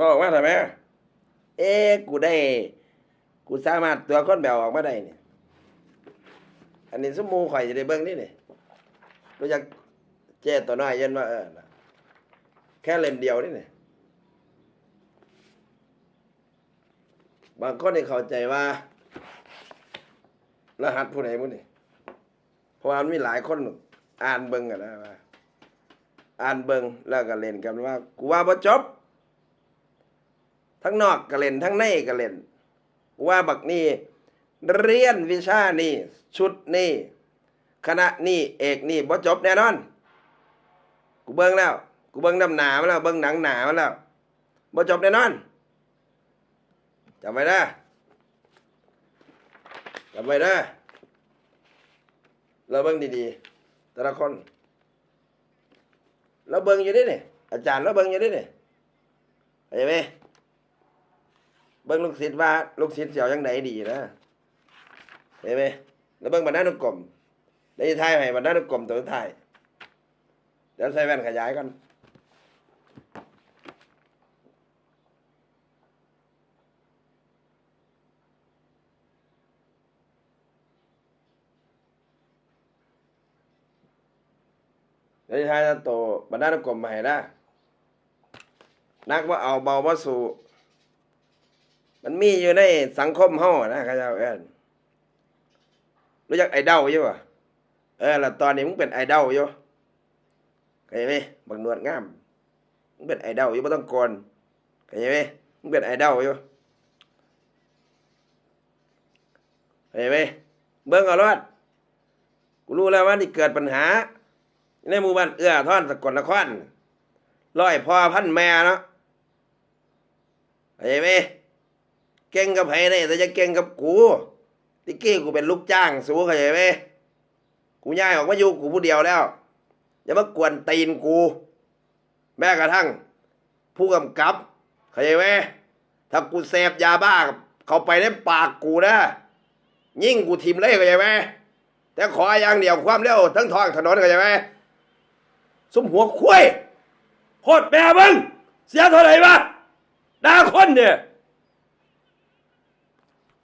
บอกมาทำไมเอ๊กูได้ กูสามารถตัวคนแบบออกมาได้เนี่ย อันนี้สมมูข่อยจะได้เบิ่งนี่นี่รู้จักเจตัวน้อยย็นว่าเออแค่เล่มเดียวนี่นี่บางคนที่เข้าใจว่า รหัสผู้ใดผู้นี่เพราะว่ามันมีหลายคนอ่านเบิ่งกันนะว่าอ่านเบิ่งแล้วก็เล่นกันว่า กูว่าบ่จบ ทั้งนอกก็เล่นทั้งในก็เล่น ว่าบักนี่เรียนวิชานี่ชุดนี่คณะนี่เอกนี่บ่จบแน่นอน กูเบิ่งแล้ว กูเบิ่งน้ำหนามาแล้วเบิ่งหนังหนามาแล้วบ่จบแน่นอนจำไว้นะจำไว้นะเราเบิ่งดีๆแต่ละคนเราเบิ่งอยู่ดิเนี่ยอาจารย์เราเบิ่งอยู่ดิเนี่ยเข้าใจไหม บิ่งลูกศิษย์ว่าลูกศิษย์เสียวยังไงดีนะเห็นไหมแล้วเบิ่งบรรณานุกรมได้ทายให้บรรณานุกรมตัวท้ายเดี๋ยวใส่แว่นขยายกันเดี๋ยวทายตัวบรรณานุกรมมาให้นะนักว่าเอาเบาว่าสู่ มันมีอยู่ในสังคมเฮานะข้าเจ้าเอิ้นรู้จักไอดอลอยู่ป่ะเออแล้วตอนนี้มึงเป็นไอดอลอยู่เข้าใจไหมบักหนวดงามมึงเป็นไอดอลอยู่บ่ต้องกนเข้าใจไหมมึงเป็นไอดอลอยู่เข้าใจไหมเบิ่งเอารอดกูรู้แล้วว่านี่เกิดปัญหา ในหมู่บ้านเอื้อท่อนสกลนครร้อยพ่อพันแม่เนาะเข้าใจไหม เก่งกับไผได้แต่จะเก่งกับกูติกี้กูเป็นลูกจ้างสู้เข้าใจไหมกูย้ายออกมาอยู่กูผู้เดียวแล้วอย่ามากวนตีนกู แม้กระทั่ง ผู้กำกับเข้าใจไหมถ้ากูเสพยาบ้าเขาไปในปากกูนะยิ่งกูทิมเลยเข้าใจไหมแต่ขออย่างเดียวความเร็วทั้งท้องถนนเข้าใจไหมสมหัวคุ้ยโคตรแม่มึงเสียเท่าไหร่วะด่าคนเนี่ย